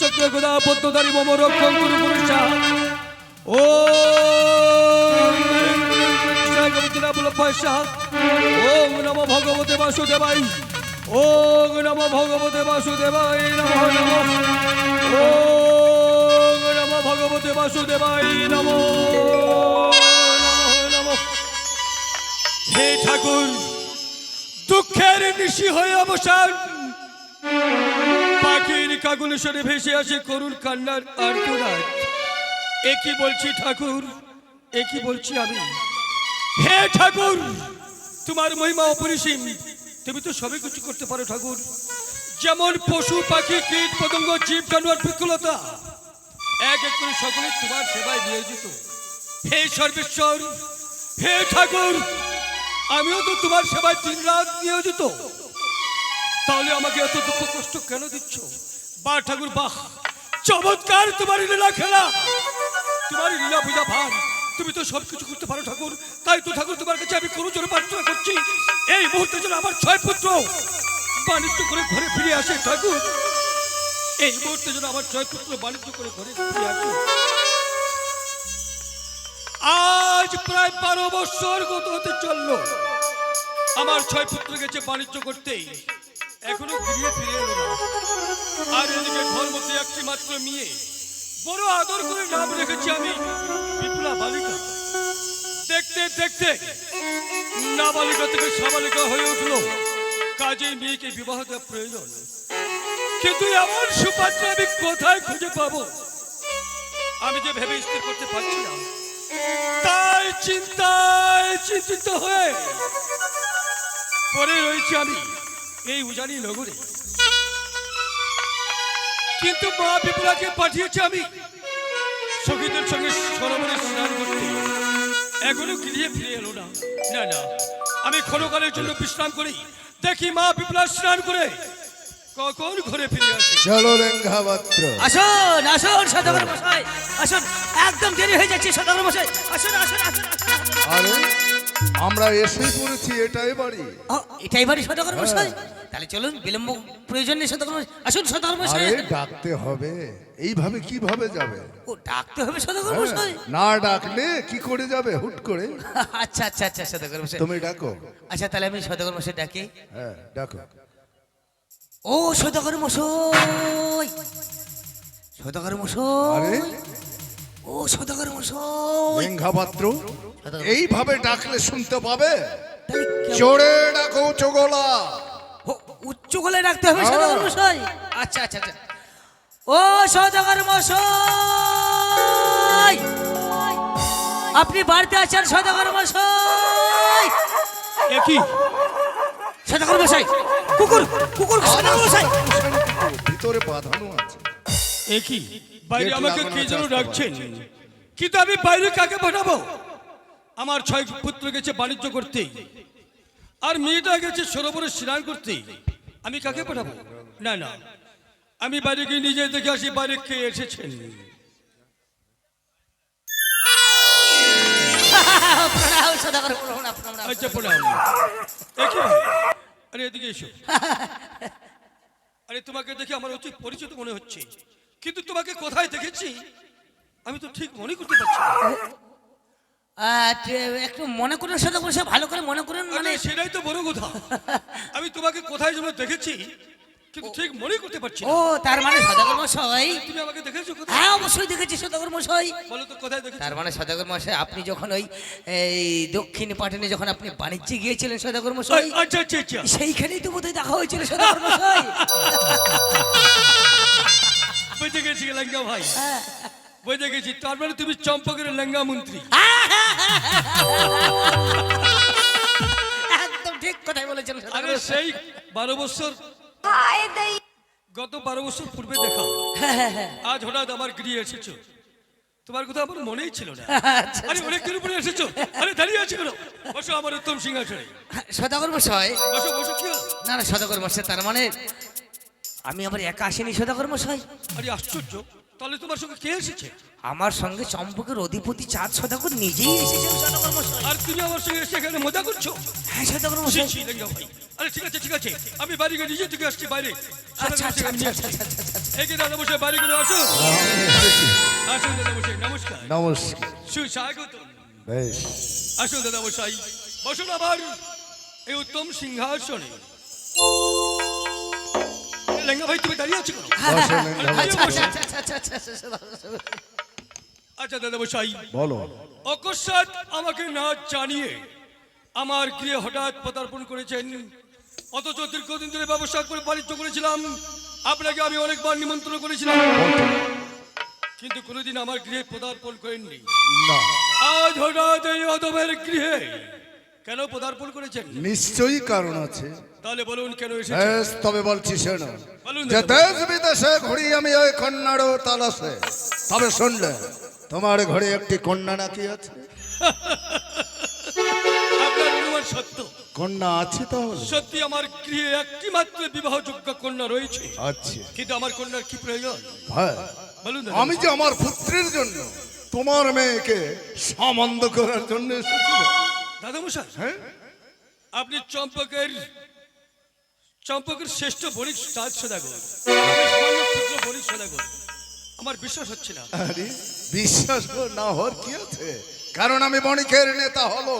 চক্র গদা পদ্মধারী মম রক্ষণ গুরু পুরুষা ও ভগবতে বাসুদেবাই ওম নম ভগবতে বাসুদেবাই নম নম। ওম নম ভগবতে বাসুদেবাই নম নম। হে ঠাকুর, দুঃখের নিশি হয়ে অবসান। পাখির কাগুনে সরে ভেসে আসে করুণ কান্নার আর তোরার এ কি বলছি ঠাকুর? এ কি বলছি আমি? হে ঠাকুর, তোমার মহিমা অপরিসীম। তুমি তো সবই কিছু করতে পারো ঠাকুর। যেমন পশু, পাখি, কীট, পতঙ্গ, জীব, জানোয়ার বিকুলতা এক এক করে সকলে তোমার সেবায় নিয়োজিত। হে সর্বেশ্বর, হে ঠাকুর, আমিও তো তোমার সেবায় দিন রাত নিয়োজিত। তাহলে আমাকে এত দুঃখ কষ্ট কেন দিচ্ছ? বা ঠাকুর, বাহ, চমৎকার তোমার লীলা খেলা। তোমার লীলা বিলা ভার, তুমি তো সব কিছু করতে পারো ঠাকুর। তাই তো ঠাকুর, তোমার কাছে আমি কোনো জন্য প্রার্থনা করছি। এই মুহূর্তে যেন আমার ছয় পুত্র বাণিজ্য করে ঘরে ফিরে আসে ঠাকুর। এই মুহূর্তে যেন আমার ছয় পুত্র বাণিজ্য করে ঘরে ফিরে আসে। আজ প্রায় বারো বছর গত হতে চলল। আমার ছয় পুত্র গেছে বাণিজ্য করতেই এখনও ফিরিয়ে ফিরে এলো না। আর এদিকে ঘর মধ্যে একটি মাত্র মেয়ে। বড় আদর করে নাম রেখেছি আমি বিপুলা বালিকা। দেখতে দেখতে নাবালিকা থেকে সাবালিকা হয়ে উঠল। কাজেই মেয়েকে বিবাহ দেওয়া প্রয়োজন। কিন্তু এমন সুপাত্র আমি কোথায় খুঁজে পাবো? আমি যে ভেবে স্থির করতে পারছি না। তাই চিন্তায় চিন্তিত হয়ে পরে রয়েছি আমি। এই উজানি নগরে। কিন্তু মা বিপুলাকে পাঠিয়েছি আমি। সখীদের সঙ্গে সরোবরে স্নান করতে। এখনও গিরিয়ে ফিরে এলো না। না না আমি ক্ষণকালের জন্য বিশ্রাম করি। দেখি মা বিপুলা স্নান করে কখন ঘরে ফিরে আসে। চলো লেঙ্ঘামাত্র আসুন আসুন সদাগর মশাই। আসুন একদম দেরি হয়ে যাচ্ছে সদাগর মশাই। আসুন আসুন আসুন আসুন, আসুন। আরে আমরা এসেই পড়েছি এটাই বাড়ি। এটাই বাড়ি সদাগর মশাই তাহলে চলুন বিলম্ব প্রয়োজন নেই সদাগর আসুন সদাগর মশাই আরে ডাকতে হবে। এইভাবে কীভাবে যাবে? ও ডাকতে হবে সদাগর হ্যাঁ, মশাই না ডাকলে কি করে যাবে হুট করে? আচ্ছা আচ্ছা আচ্ছা সদাগর মশাই তুমি ডাকো। আচ্ছা তাহলে আমি সদাগর মশাই ডাকি। হ্যাঁ ডাকো। ও সদাগর মশাই সদাগর আরে? মশাই ও সদাগর মশাই লেঙ্ঘামাত্র এইভাবে ডাকলে শুনতে পাবে? জোরে ডাকো চোগলা। ও, উচ্চ গলায় ডাকতে হবে হ্যাঁ। সদাগর মশাই? আচ্ছা আচ্ছা আচ্ছা। ও সদাগর মশাই! আপনি বাড়িতে আছেন সদাগর মশাই? একই সদাগর মশাই কুকুর কুকুর সদাগর মশাই। ভিতরে বাঁধানো আছে। একই বাইরে আমাকে কে যেন ডাকছেন? কিন্তু আমি বাইরে কাকে পাঠাবো? আমার ছয় পুত্র গেছে বাণিজ্য করতে। আর মেয়েটা গেছে সরোবরে স্নান করতে। আমি কাকে পাঠাবো? না না। আমি বাইরে গিয়ে নিজে দেখে আসি বাইরে কে এসেছেন। আচ্ছা প্রণাম। আরে এদিকে এসো। আরে তোমাকে দেখে আমার অতি পরিচিত মনে হচ্ছে। কিন্তু তোমাকে কোথায় দেখেছি? আমি তো ঠিক মনে করতে পারছি একটু মনে করুন সদাগর মশাই ভালো করে মনে করুন মানে সেটাই তো বড় কথা। আমি তোমাকে কোথায় যেন দেখেছি কিন্তু ঠিক মনে করতে পারছি ও তার মানে সদাগর মশাই তুমি আমাকে দেখেছ কোথায়? হ্যাঁ অবশ্যই দেখেছি সদাগর মশাই বলো তো কোথায় দেখেছ? তার মানে সদাগর মশাই আপনি যখন ওই এই দক্ষিণ পাটনে যখন আপনি বাণিজ্যে গিয়েছিলেন সদাগর মশাই আচ্ছা আচ্ছা আচ্ছা। সেইখানেই তো বোধহয় দেখা হয়েছিল সদাগর মশাই বুঝে গেছি ভাই। বুঝে গেছি তার মানে তুমি চম্পকের লেঙ্গা মন্ত্রী। একদম ঠিক কথাই বলেছেন আরে সেই বারো বছর গত বারো বছর পূর্বে দেখা। আজ হঠাৎ আমার গৃহে এসেছ। তোমার কথা আমার মনেই ছিল না। আচ্ছা, আরে অনেক দিন পরে এসেছ। আরে দাঁড়িয়ে আছে কেন? বসো আমার উত্তম সিংহাসনে। সদাগর মশাই। বসো বসো কি? না না সদাগর মশাই তার মানে আমি আবার একা আসিনি সদাগর মশাই? আরে আশ্চর্য। তাহলে তোমার সঙ্গে কে এসেছে? আমার সঙ্গে চম্পকের অধিপতি চাঁদ সদাগর নিজেই এসেছেন সদাগর মশাই। আর তুমি আমার সঙ্গে এসে এখানে মজা করছ? হ্যাঁ সদাগর মশাই। আরে ঠিক আছে ঠিক আছে। আমি বাড়ি গিয়ে নিজে থেকে আসছি বাইরে। আচ্ছা আচ্ছা আচ্ছা আচ্ছা আচ্ছা আচ্ছা একে দাদা বসে বাড়িগুলো আসুন। আমি এসেছি আসুন দাদা বসে নমস্কার। নমস্কার। সুস্বাগত। বেশ। আসুন দাদা বসাই বসুন আবার। এই উত্তম সিংহাসনে। লেঙ্গা ভাই তুমি দাঁড়িয়ে আছো আচ্ছা। আচ্ছা আচ্ছা আচ্ছা আচ্ছা আচ্ছা, আচ্ছা। আচ্ছা দাদা বসাই বলো অকস্মাৎ আমাকে না জানিয়ে আমার গৃহে হঠাৎ পদার্পণ করেছেন অথচ দীর্ঘদিন ধরে ব্যবসা করে বাণিজ্য করেছিলাম আপনাকে আমি অনেকবার নিমন্ত্রণ করেছিলাম কিন্তু কোনোদিন আমার গৃহে পদার্পণ করেননি আজ হঠাৎ এই অদমের গৃহে কেন পদার্পণ করেছেন? নিশ্চয়ই কারণ আছে। তাহলে বলুন কেন এসেছেন? তবে বলছি শোনো। যে। দেশ বিদেশে ঘুরি আমি ওই কন্যারও তালাশে তবে শুনলে তোমার ঘরে একটি কন্যা নাকি আছে? সত্য। কন্যা আছে তাহলে? সত্যি আমার গৃহে একটি মাত্র বিবাহযোগ্য কন্যা রয়েছে। আচ্ছা। কিন্তু আমার কন্যার কি প্রয়োজন? ভাই বলুন আমি যে আমার পুত্রের জন্য তোমার মেয়েকে সম্বন্ধ করার জন্য এসেছি। দাদা মশাই হ্যাঁ? আপনি চম্পকের চম্পকের শ্রেষ্ঠ বণিক রাজ সদাগর বণিক সদাগর আমার বিশ্বাস হচ্ছে না। আরে বিশ্বাস না হওয়ার কি আছে? কারণ আমি বণিকের নেতা হলো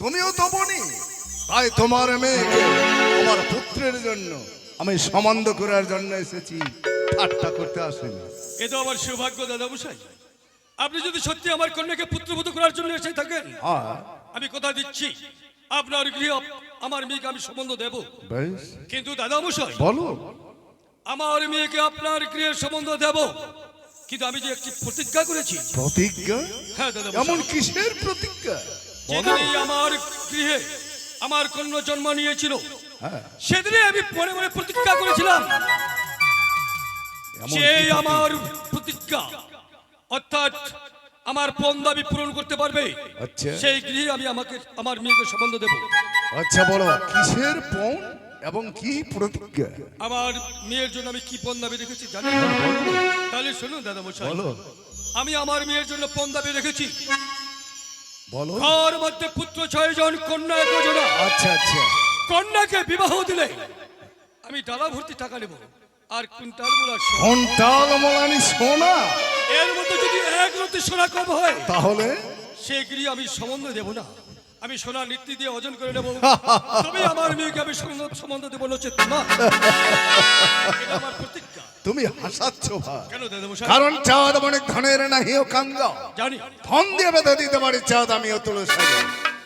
তুমিও তো বণিক। তাই তোমার মেয়েকে আমার পুত্রের জন্য আমি সম্বন্ধ করার জন্য এসেছি। ঠাট্টা করতে আসিনি। এ তো আমার সৌভাগ্য দাদা মশাই আপনি যদি সত্যি আমার কন্যাকে পুত্রবধূ করার জন্য এসে থাকেন আর? আমি কথা দিচ্ছি। আপনার গৃহে আমার মেয়েকে আমি সম্বন্ধ দেব। কিন্তু দাদা মশাই বলো। আমার মেয়েকে আপনার গৃহের সম্বন্ধ দেব। কিন্তু আমি যে একটি প্রতিজ্ঞা করেছি। প্রতিজ্ঞা? হ্যাঁ দাদা এমন কিসের প্রতিজ্ঞা? যেদিনই আমার গৃহে আমার কন্যা জন্ম নিয়েছিল হ্যাঁ। সেদিনে আমি মনে মনে প্রতিজ্ঞা করেছিলাম। যে আমার প্রতিজ্ঞা অর্থাৎ আমার পণ দাবি পূরণ করতে পারবে? আচ্ছা। সেই গৃহে আমি আমাকে আমার মেয়েকে সম্বন্ধ দেব। আচ্ছা বলো কিসের পণ এবং কি প্রতিজ্ঞা? আমার মেয়ের জন্য আমি কি পণ দাবি রেখেছি জানেন তাহলে শুনুন দাদা মশাই বলো। আমি আমার মেয়ের জন্য পণ দাবি রেখেছি। বলো। ঘর মধ্যে পুত্র ছয় জন কন্যা একজনা আচ্ছা আচ্ছা। কন্যাকে বিবাহ দিলে আমি ডালা ভর্তি টাকা নেব। আর কুইন্টাল মোলার সোনা। ঘন্টাল মলানি সোনা এর মধ্যে যদি এক রতি সোনা কম হয় তাহলে? সে গৃহে আমি সম্বন্ধ দেব না। আমি সোনা নীতি দিয়ে অর্জন করে নেব। তবে আমার মেয়েকে আমি সম্বন্ধ- সম্বন্ধ দেবো নচেত না আমার প্রতিজ্ঞা। তুমি হাসাচ্ছ কারণ চাঁদ অনেক ধনের নাহিও কাঙ্গা। জানি। ধন দিয়ে বেঁধে দিতে পারি চাঁদ আমিও তুলে সারি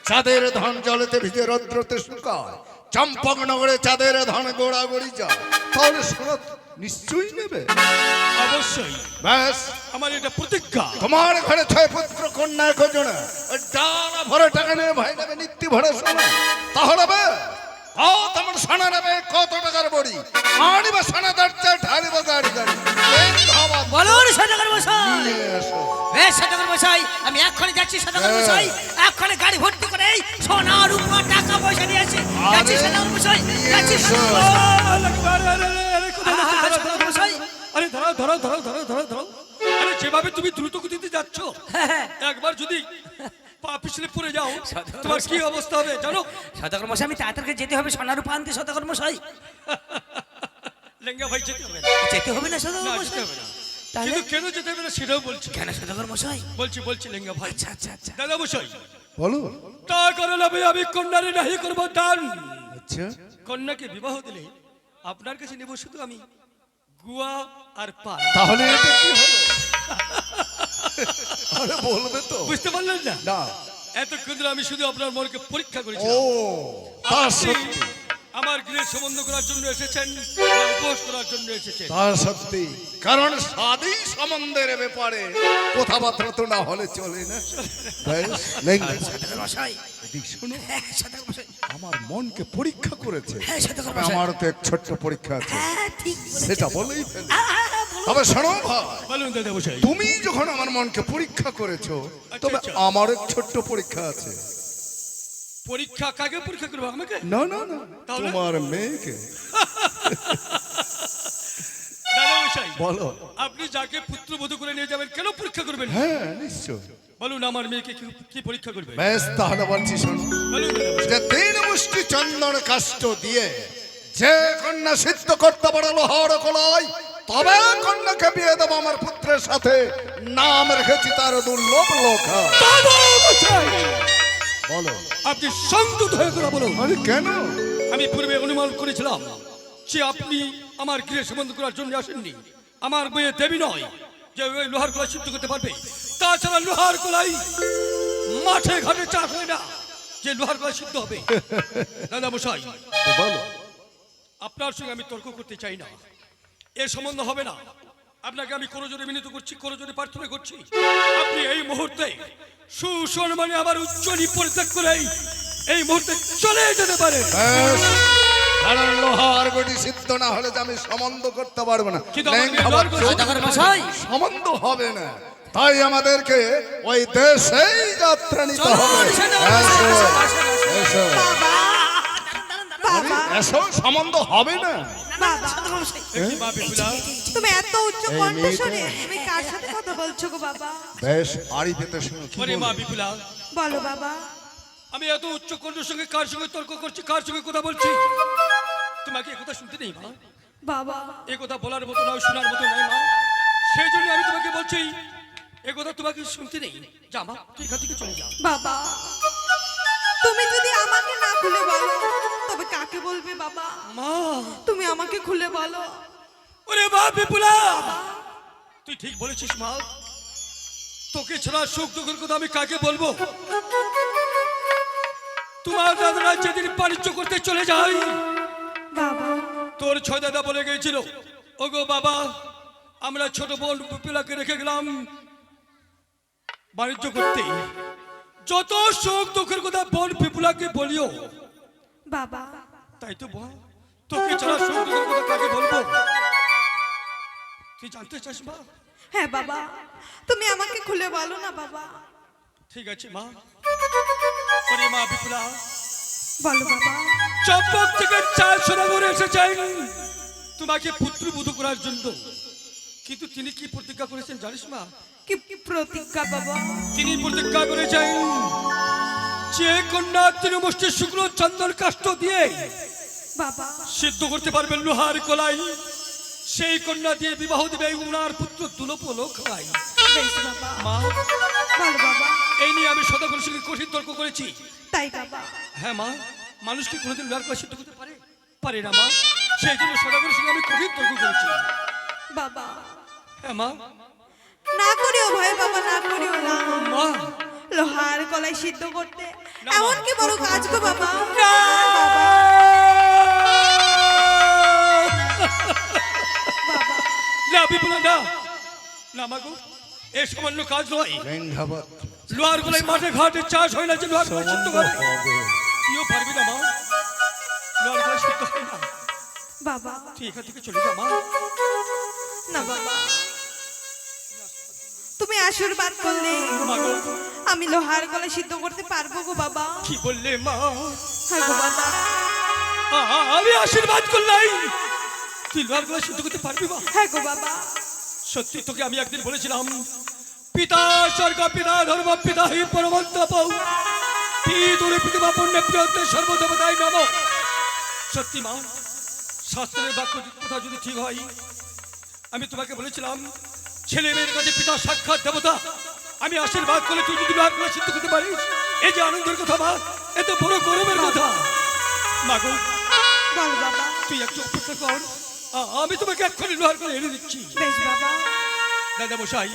চাঁদের ধন জলেতে ভিজে রৌদ্রতে শুকায়। চম্পক নগরে চাঁদের ধন গোড়া গড়ি যায় তাহলে সোনা নিশ্চয়ই নেবে। অবশ্যই। ব্যাস। আমার এটা প্রতিজ্ঞা। তোমার ঘরে ছয় পুত্র কন্যা ওই ডানা ভরে টাকা নেবে ভাই নেবে নিত্য ভরে সোনা তাহলে বে কত আমার সোনা নেবে কত টাকার বড়ি। আনিবা সোনা দাঁড়ছে ঢালিব গাড়ি গাড়ি। বলুন সদাগর মশাই। নিয়ে এসো। বেশ সদাগর মশাই আমি এক্ষণে যাচ্ছি সদাগর হ্যাঁ। মশাই। এক্ষণে গাড়ি ভর্তি করে সোনা আরে, ধরাও ধরাও ধরাও ধরাও ধরাও ধরাও আরে যেভাবে তুমি দ্রুত গতিতে যাচ্ছ হ্যাঁ, একবার যদি পা পিছলে পড়ে যাও তোমার কি অবস্থা হবে জানো? সদাগর মশাই আমি তাড়াতাড়ি যেতে হবে সোনা রূপা আনতে সদাগর মশাই। লেঙ্গা ভাই যেতে হবে যেতে হবে না সদাগর না, মশাই। কিন্তু কেন যেতে হবে না সেটাও বলছি। কেন সদাগর মশাই? বলছি বলছি লেঙ্গা ভাই। আচ্ছা আচ্ছা আচ্ছা। দাদা বলো। তা করে নেবে আমি কন্যারে নাহি করব দান। আচ্ছা। কন্যাকে বিবাহ দিলে আপনার কাছে নেব শুধু আমি গুয়া আর পা তাহলে এটা কি হলো? আরে বলবে তো। বুঝতে পারলেন না? না। এতক্ষণ ধরে আমি শুধু আপনার মনকে পরীক্ষা করেছি ও তা সত্যি। আমার গৃহে সম্বন্ধ করার জন্য এসেছেন উপোস করার জন্য এসেছেন। তা সত্যি। কারণ স্বাদই সম্বন্ধের ব্যাপারে কথাবার্তা তো না হলে চলে না। শোনো। হ্যাঁ মশাই। আমার মনকে পরীক্ষা করেছে। হ্যাঁ আমারও তো এক ছোট্ট পরীক্ষা আছে। হ্যাঁ ঠিক সেটা বলেই। তবে শোনো ভাই বলুন দাদা বসাই তুমি যখন আমার মনকে পরীক্ষা করেছ তবে আচ্ছা। আমার এক ছোট্ট পরীক্ষা আছে। পরীক্ষা কাকে পরীক্ষা করব? আমাকে? না না না? তোমার মেয়েকে। বলো। আপনি যাকে পুত্রবধূ করে নিয়ে যাবেন কেন পরীক্ষা করবেন? হ্যাঁ নিশ্চয় বলুন আমার মেয়েকে কি- পরীক্ষা করবে? বেশ তাহলে বলছি শোনো। যে তিন মুষ্টি চন্দন কাষ্ট দিয়ে যে কন্যা সিদ্ধ করতে পারে লোহার কলাই তবে কন্যাকে বিয়ে দেবো আমার পুত্রের সাথে। নাম রেখেছি তার দুর্লভ লোকা। বলো। আপনি সংযত হয়ে কথা বলুন। আরে কেন? আমি পূর্বে অনুমান করেছিলাম যে আপনি আমার গৃহে সম্বন্ধ করার জন্য আসেননি। আমার মেয়ে দেবী নয় যে ওই লোহার কলাই সিদ্ধ করতে পারবে। তাছাড়া লোহার কলাই মাঠে ঘাটে চাষ হয় না যে লোহার কলাই সিদ্ধ হবে। দাদা মশাই বলো। আপনার সঙ্গে আমি তর্ক করতে চাই না। এ সম্বন্ধ হবে না। আপনাকে আমি কোনো জোরে মিনিত করছি কোনো জোরে প্রার্থনা করছি। আপনি এই মুহূর্তে সুসম্মানে আমার উজ্জ্বলী পরিত্যাগ করে এই মুহূর্তে চলে যেতে পারে। কারণ লোহার গটি সিদ্ধ না হলে আমি সম্বন্ধ করতে পারব না। হবে না। তাই আমাদেরকে ওই দেশেই যাত্রা নিতে হবে। সম্বন্ধ হবে না। তুমি এত উচ্চ এই তুমি কার সাথে কথা বলছো গো বাবা? বেশ আড়ি পেতে শুনো ওরে মা বিপুলা বলো বাবা। আমি এত উচ্চ কণ্ঠের সঙ্গে কার সঙ্গে তর্ক করছি কার সঙ্গে কথা বলছি? তোমাকে এ কথা শুনতে নেই মা। বাবা। এ কথা বলার মতো নয় শোনার মতো নয় মা। সেই জন্য আমি তোমাকে বলছি এ কথা তোমাকে শুনতে নেই। যা মা তুই এখান থেকে চলে যা। বাবা তুমি যদি আমাকে না খুলে বলো কাকে বলবে বাবা? মা। তুমি আমাকে খুলে বলো। ওরে মা বিপুলা! তুই ঠিক বলেছিস মা। তোকে ছাড়া সুখ দুঃখের কথা আমি কাকে বলব? তোমার দাদারা যেদিন বাণিজ্য করতে চলে যায় বাবা। তোর ছয় দাদা বলে গিয়েছিল ওগো বাবা আমরা ছোট বোন বিপুলাকে রেখে গেলাম বাণিজ্য করতে। যত সুখ দুঃখের কথা বোন বিপুলাকে বলিও বাবা তাই তো বল। তোকে ছাড়া সুখ দুঃখের কথা কাকে বলব? তুই জানতে চাস মা? হ্যাঁ বাবা। তুমি আমাকে খুলে বলো না বাবা। ঠিক আছে মা। ওরে মা বিপুলা। বলো বাবা। চম্পক থেকে চার সদাগরে এসেছেন তোমাকে পুত্র পুত্রবধূ করার জন্য। কিন্তু তিনি কি প্রতিজ্ঞা করেছেন জানিস মা? কি কি প্রতিজ্ঞা বাবা? তিনি প্রতিজ্ঞা করেছেন যে কন্যা তৃণমুষ্টি শুক্র চন্দন কাষ্ট দিয়ে বাবা। সিদ্ধ করতে পারবেন লোহার কলাই। সেই কন্যা দিয়ে বিবাহ দেবে উনার পুত্র দুলপলো খাই মা। এই নিয়ে আমি সদাগরের সঙ্গে কঠিন তর্ক করেছি। তাই বাবা। হ্যাঁ মা মানুষ কি কোনোদিন লোহার কলাই সিদ্ধ করতে পারে? পারে না মা। সেই জন্য সদাগরের সঙ্গে আমি কঠিন তর্ক করেছি। বাবা। হ্যাঁ মা। না করিও ভয় বাবা না করিও না। মা। লোহার কলাই সিদ্ধ করতে। এমন কি বড় কাজ গো বাবা। বাবা। না বিপুলা না। না মাগো এ সামান্য কাজ নয়। লোহার গলায় মাঠে ঘাটে চাষ হয় না যে লোহার গলায় সিদ্ধ করে। তুইও পারবি না মা। লোহার গলায় সিদ্ধ হয় না। বাবা। তুই এখান থেকে চলে যা মা। না বাবা। তুমি আশীর্বাদ করলে। আমি লোহার গলা সিদ্ধ করতে পারব গো বাবা। কি বললে মা? হ্যাঁ গো বাবা। আমি আশীর্বাদ করলাই তুই লোহার গলায় সিদ্ধ করতে পারবি হ্যাঁ গো বাবা। সত্যি তোকে আমি একদিন বলেছিলাম পিতা স্বর্গ পিতা ধর্ম পিতা হি পরমন্ত পৌ। পিতুরে প্রতিমা পুণ্য প্রিয়তে সর্বদেবতায় নম। সত্যি মা শাস্ত্রের বাক্য কথা যদি ঠিক হয় আমি তোমাকে বলেছিলাম ছেলে মেয়ের কাছে পিতা সাক্ষাৎ দেবতা আমি আশীর্বাদ করলে তুই যদি করে সিদ্ধ করতে পারিস এই যে আনন্দের কথা মা এত বড় গৌরবের কথা। মাগো তুই একটু অপেক্ষা কর আমি তোমাকে এক্ষুনি লোহার করে এনে দিচ্ছি। বেশ বাবা। দাদা মশাই।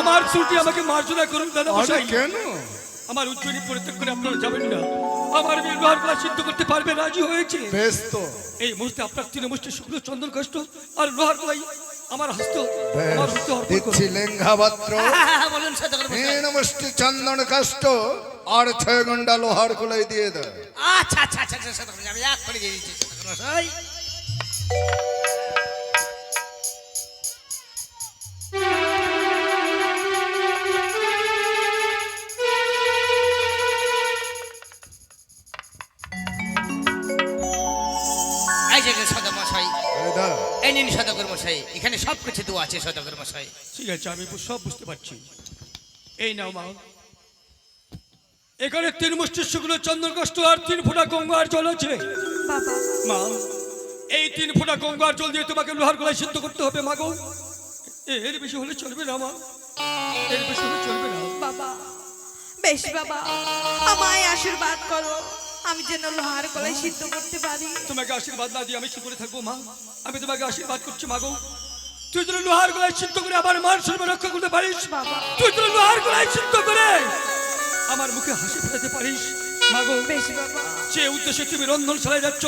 আমার চুলটি আমাকে মার্জনা করুন দাদা মশাই। কেন? আমার উজ্জ্বলী পরিত্যাগ করে আপনারা যাবেন না। আমার মেয়ে লোহার গলা সিদ্ধ করতে পারবে রাজি হয়েছে। বেশ তো। এই মুহূর্তে আপনার তৃণমুষ্টি শুক্ল চন্দন কষ্ট আর লোহার গলাই আমার হস্ত আমার হস্ত দিচ্ছি। লেঙ্ঘা পাত্র। চন্দন কাষ্ট। আর ছয় ঘণ্টা লোহার কুলাই দিয়ে দেয় আচ্ছা আচ্ছা আচ্ছা আচ্ছা সদাগর আমি এক করে দিয়ে দিচ্ছি এই নিন সদাগর মশাই এখানে সব কিছু তো আছে সদাগর মশাই। ঠিক আছে আমি সব বুঝতে পারছি। এই নাও মা। এখানে তিন মুষ্টি শুকনো চন্দন কষ্ট আর তিন ফোঁটা গঙ্গার জল আছে। বাবা। মা এই তিন ফোঁটা গঙ্গার জল দিয়ে তোমাকে লোহার গলায় সিদ্ধ করতে হবে মাগো এর বেশি হলে চলবে না মা। এর বেশি হলে চলবে না। বাবা বেশ বাবা আমায় আশীর্বাদ করো। আমি যেন লোহার গলায় সিদ্ধ করতে পারি। তোমাকে আশীর্বাদ না দিয়ে আমি কি করে থাকব মা? আমি তোমাকে আশীর্বাদ করছি মাগো তুই যেন লোহার গলায় সিদ্ধ করে আমার মান সম্মান রক্ষা করতে পারিস। বাবা। তুই যেন লোহার গলায় সিদ্ধ করে আমার মুখে হাসি ফেলাতে পারিস? মাগো বেশ বাবা। যে উদ্দেশ্যে তুমি রন্ধনশালায় যাচ্ছ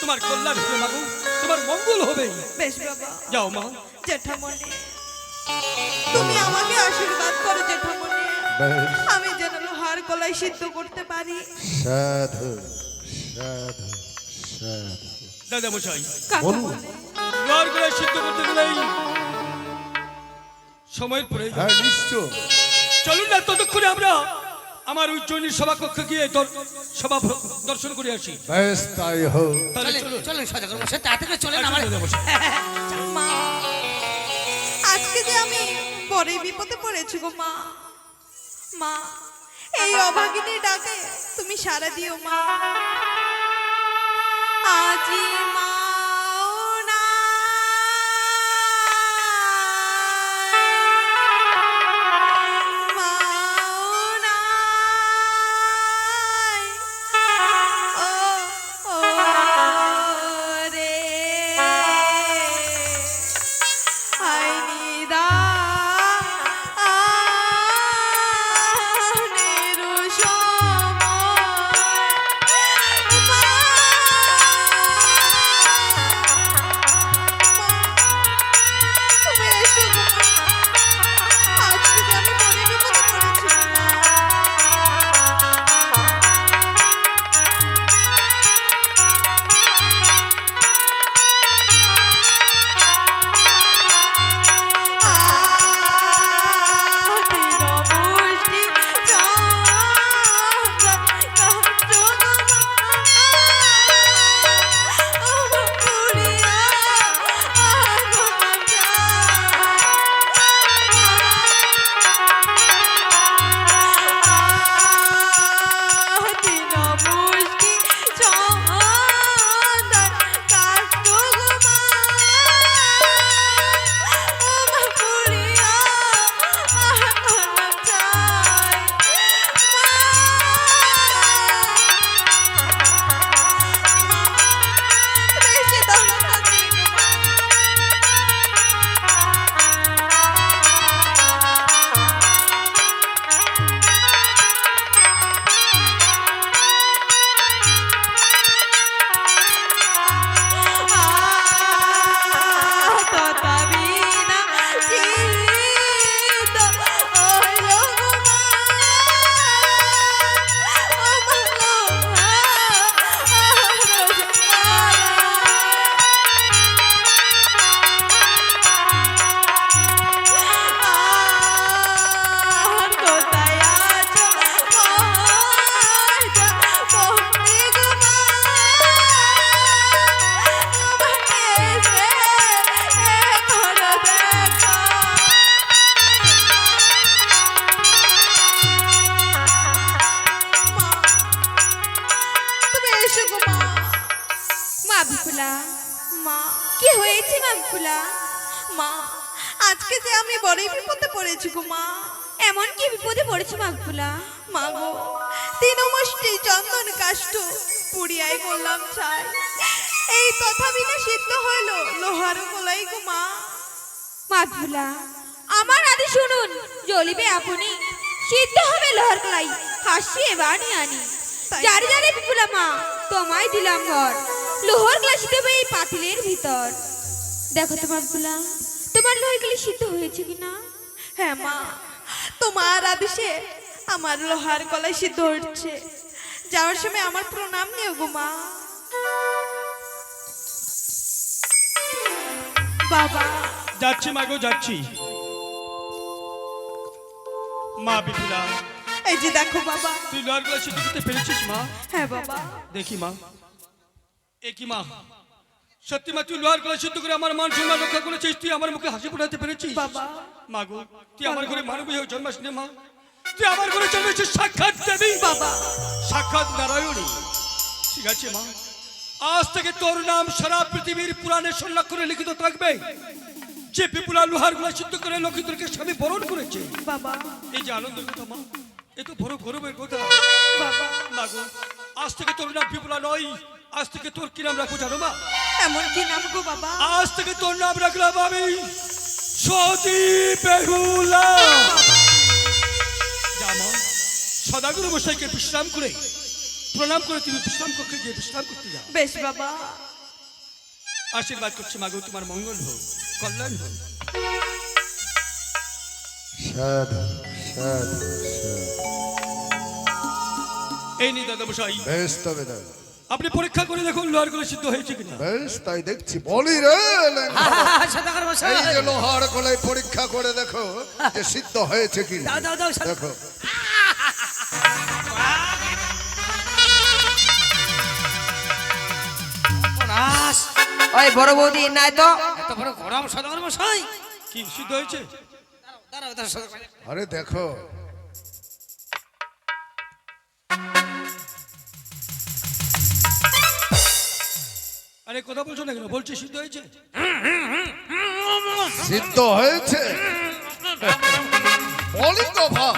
তোমার কল্যাণ হবে মাগো তোমার মঙ্গল হবে। বেশ বাবা। যাও মা। জেঠামণি তুমি আমাকে আশীর্বাদ করো জেঠামণি। আমি যেন লোহার গলায় সিদ্ধ করতে পারি। সাধু সাধু সাধু। দাদা মশাই বলুন। লোহার গলায় সিদ্ধ করতে গেলেই সময়ের প্রয়োজন হ্যাঁ নিশ্চয়। চলুন না ততক্ষণে আমরা আমার উজ্জয়িনীর সভাকক্ষ গিয়ে সভা দর্শন করে আসি। বেশ তাই হোক। তাহলে চলেন চলুন। মশাই তাড়াতাড়ি চলেন আমার মা আজকে যে আমি বড়ই বিপদে পড়েছি গো মা। মা এই অভাগিনী ডাকে তুমি সারা দিও মা। আজি মাও মা মা কি হয়েছে মা বিপুলা মা আজকে যে আমি বড়ই বিপদে পড়েছি গো মা। এমন কি বিপদে পড়েছে মা বিপুলা মা গো তিন মুষ্টি চন্দন কাষ্ঠ পুড়িয়াই করলাম চাই এই তথাপি না সিদ্ধ হইল লোহার গোলাই গো মা। মা বিপুলা আমার আদি শুনুন জ্বলিবে আপনি। সিদ্ধ হবে লোহার কলাই হাসিয়ে বানি আনি। যারে যারে বিপুলা মা তোমায় দিলাম ঘর লোহার কলাই সিদ্ধ হবে এই পাতিলের ভিতর। দেখো তো মা বিপুলা তোমার লোহার কলাই সিদ্ধ হয়েছে কিনা? হ্যাঁ মা তোমার আদেশে আমার লোহার গলায় সিদ্ধ হচ্ছে। যাওয়ার সময় আমার প্রণাম নিও গো মা। বাবা। যাচ্ছি মাগো যাচ্ছি। মা বিপুলা। এই যে দেখো বাবা। তুই লোহার গলায় সিদ্ধ করতে পেরেছিস মা? হ্যাঁ বাবা। দেখি মা। এ মা? সত্যি মা তুই লোহার করে আমার মান সম্মান রক্ষা করেছিস তুই আমার মুখে হাসি ফোটাতে পেরেছিস? বাবা। মা গো তুই আমার ঘরে মানবী হয়ে জন্মাস নে মা। তুই আমার ঘরে জন্মেছিস সাক্ষাৎ দেবী। বাবা। সাক্ষাৎ নারায়ণী। ঠিক আছে মা। আজ থেকে তোর নাম সারা পৃথিবীর পুরাণে সংরক্ষণে লিখিত থাকবে। যে বিপুলা লোহারগুলা সিদ্ধ করে লক্ষিতরকে স্বামী বরণ করেছে। বাবা। এই যে আনন্দের কথা মা। এ তো বড় গৌরবের কথা। বাবা। গো আজ থেকে তোর নাম বিপুলা নয়। আজ থেকে তোর কি নাম রাখব জানো মা? এমন কি নাম গো বাবা? আজ থেকে তোর নাম রাখলাম আমি সতী বেহুলা সদাগর মশাইকে বিশ্রাম করে প্রণাম করে তুমি বিশ্রাম কক্ষে গিয়ে বিশ্রাম করতে যাও। বেশ বাবা। আশীর্বাদ করছি মাগো তোমার মঙ্গল হোক কল্যাণ হোক। সাধু সাধু। এই নিয়ে দাদা মশাই। বেশ তবে দাদা। আপনি পরীক্ষা করে দেখুন লোহারগুলো সিদ্ধ হয়েছে কিনা। বেশ তাই দেখছি। বলি রে এই যে লোহার গলায় পরীক্ষা করে দেখো যে সিদ্ধ হয়েছে কি। দাও দাও দাও দেখো। ওই বড় বৌদি নাই তো? এত বড় গরম সদাগর মশাই। কি সিদ্ধ হয়েছে। আরে দেখো আরে কথা বলছো না কেন? বলছি সিদ্ধ হয়েছে? সিদ্ধ হয়েছে। বলি তো ভাব।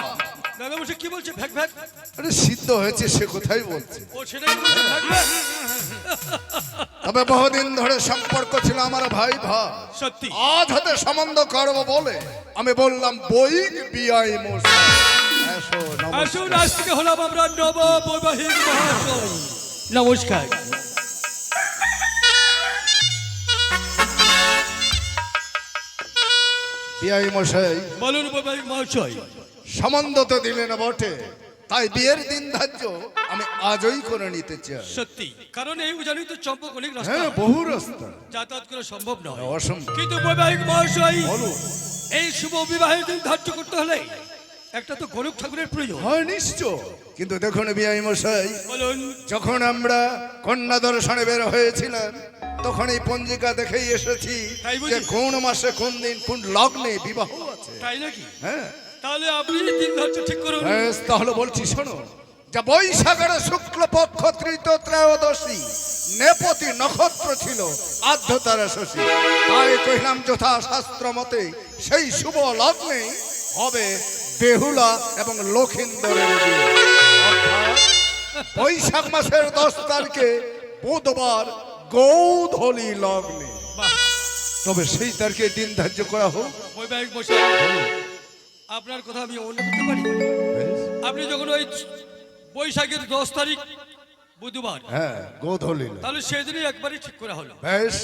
দাদা মশাই কি বলছে? ভ্যাক ভ্যাক আরে সিদ্ধ হয়েছে সে কোথায় বলছে? ও সেটাই বলছে ভ্যাক ভ্যাক তবে বহুদিন ধরে সম্পর্ক ছিল আমার ভাই ভাই সত্যি? আজ হাতে সম্বন্ধ করব বলে আমি বললাম বই বিআই নমস্কার। আসুন আজ থেকে হলাম আমরা মহাশয়। নমস্কার। বিআই মশাই বলুন বৈবাহিক মহাশয় সম্বন্ধ তো দিলে না বটে। তাই বিয়ের দিন ধার্য আমি আজই করে নিতে চাই। সত্যি কারণ এই জানি তো চম্পক অনেক রাস্তা। হ্যাঁ বহু রাস্তা। যাতায়াত করা সম্ভব নয়। অসম্ভব। কিন্তু বৈবাহিক মহাশয় এই শুভ বিবাহের দিন ধার্য করতে হলে একটা তো গরুক ঠাকুরের প্রয়োজন। হয় নিশ্চয়। কিন্তু দেখুন বিআই মশাই বলুন। যখন আমরা কন্যা দর্শনে বের হয়েছিলাম তখন এই পঞ্জিকা দেখেই এসেছি যে কোন মাসে কোন দিন কোন লগ্নে বিবাহ আছে। তাই নাকি? হ্যাঁ। তাহলে আপনি দিন ধার্য ঠিক করুন। বেশ, তাহলে বলছি শোনো। যা বৈশাখের শুক্লপক্ষ তৃত ত্রয়োদশী নেপতি নক্ষত্র ছিল আর্ধতারা শশী। তাই কহিলাম যথা শাস্ত্র মতে সেই শুভ লগ্নে হবে বেহুলা এবং লক্ষিন্দরের। বৈশাখ মাসের দশ তারিখে বুধবার গৌধলি লগ্নে। তবে সেই তারিখে দিন ধার্য করা হোক। বৈবাহিক আপনার কথা আমি অন্য করতে পারি। আপনি যখন ওই বৈশাখের দশ তারিখ বুধবার। হ্যাঁ গৌধলি লগ্ন। তাহলে সেদিনই একবারই ঠিক করা হলো। বেশ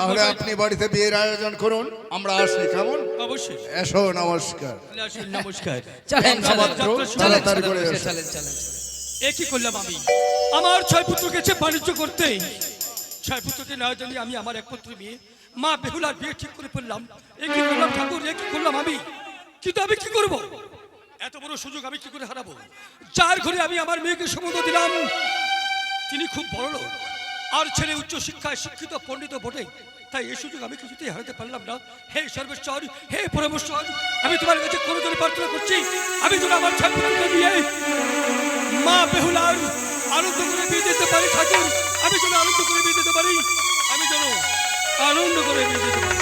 তাহলে আপনি বাড়িতে বিয়ের আয়োজন করুন আমরা আসি কেমন? অবশ্যই। এসো নমস্কার। নমস্কার। চলেন তাড়াতাড়ি করে চলেন চলেন এ কি করলাম আমি। আমার ছয় পুত্র গেছে বাণিজ্য করতে। ছয় পুত্রকে না জানি আমি আমার এক পুত্র বিয়ে। মা বেহুলার বিয়ে ঠিক করে ফেললাম। এ কি করলাম ঠাকুর এ কি করলাম আমি। কিন্তু আমি কি করব? এত বড় সুযোগ আমি কি করে হারাবো? যার ঘরে আমি আমার মেয়েকে সমুদ্র দিলাম তিনি খুব বড় লোক। আর ছেলে উচ্চ শিক্ষায় শিক্ষিত, পণ্ডিত বটে। তাই এই সুযোগ আমি কিছুতেই হারাতে পারলাম না। হে সর্বেশ্বর, হে পরমেশ্বর, আমি তোমার কাছে কোনো জন্য প্রার্থনা করছি। আমি তোমার আমার ছয় পুত্রকে নিয়ে মা বেহুলার আনন্দ করে বিয়ে দিতে পারি, ঠাকুর। আমি যেন আনন্দ করে বিয়ে দিতে পারি। আমি যেন আনন্দ করে বিয়ে দিতে পারি।